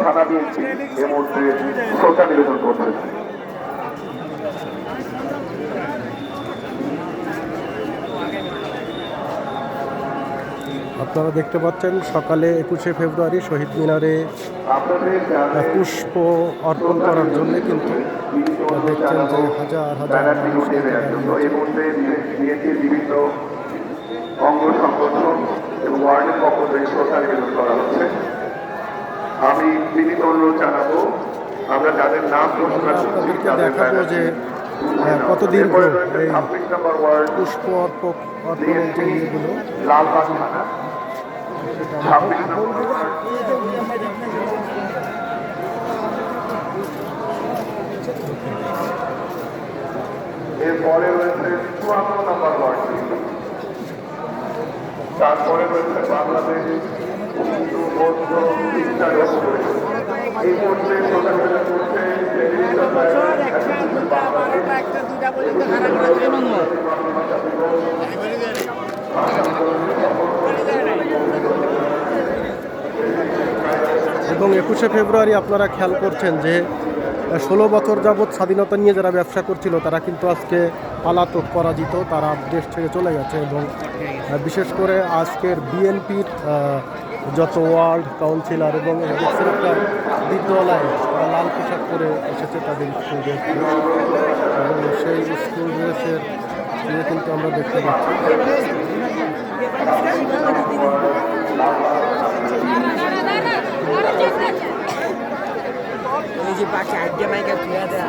থানা বিএনপি এই মুহূর্তে শ্রদ্ধা নিবেদন করছে আপনারা দেখতে পাচ্ছেন সকালে একুশে ফেব্রুয়ারি শহীদ মিনারে পুষ্প অর্পণ করার জন্য কিন্তু দেখছেন যে হাজার হাজার বিভিন্ন অঙ্গ সংগঠন এবং ওয়ার্ডের পক্ষ থেকে শ্রদ্ধা নিবেদন করা হচ্ছে। আমি বিনীত অনুরোধ জানাব আমরা যাদের নাম ঘোষণা করছি তাদের দেখাবো যে ব্যানারটি আহ, কত দীর্ঘ এরপরে রয়েছে এই ছাব্বিশ নম্বর ওয়ার্ড পুষ্প অর্পক লালবাগ থানা। ছাব্বিশ নম্বর ওয়ার্ড। এরপরে রয়েছে চুয়ান্ন নম্বর ওয়ার্ডটি তারপরে রয়েছে বাংলাদেশ এবং একুশে ফেব্রুয়ারি আপনারা খেয়াল করছেন যে ষোলো বছর যাবৎ স্বাধীনতা নিয়ে যারা ব্যবসা করছিল, তারা কিন্তু আজকে পালাতক পরাজিত, তারা দেশ ছেড়ে চলে গেছে এবং বিশেষ করে আজকের বিএনপির যত ওয়ার্ল্ড কাউন্সিলর এবং দেখছেন একটা বিদ্যালয় তারা লাল পোশাক পরে এসেছে তাদের স্কুল ড্রেস এবং সেই স্কুল ড্রেসের ইয়ে কিন্তু আমরা দেখতে পাচ্ছি। এই যে আড্ডা মাইকা দেয়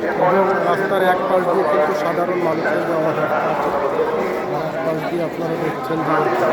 এরপরে রাস্তার এক পাশ দিয়ে কিন্তু সাধারণ মানুষের যাওয়া আছে এক পাশ দিয়ে আপনারা দেখছেন যে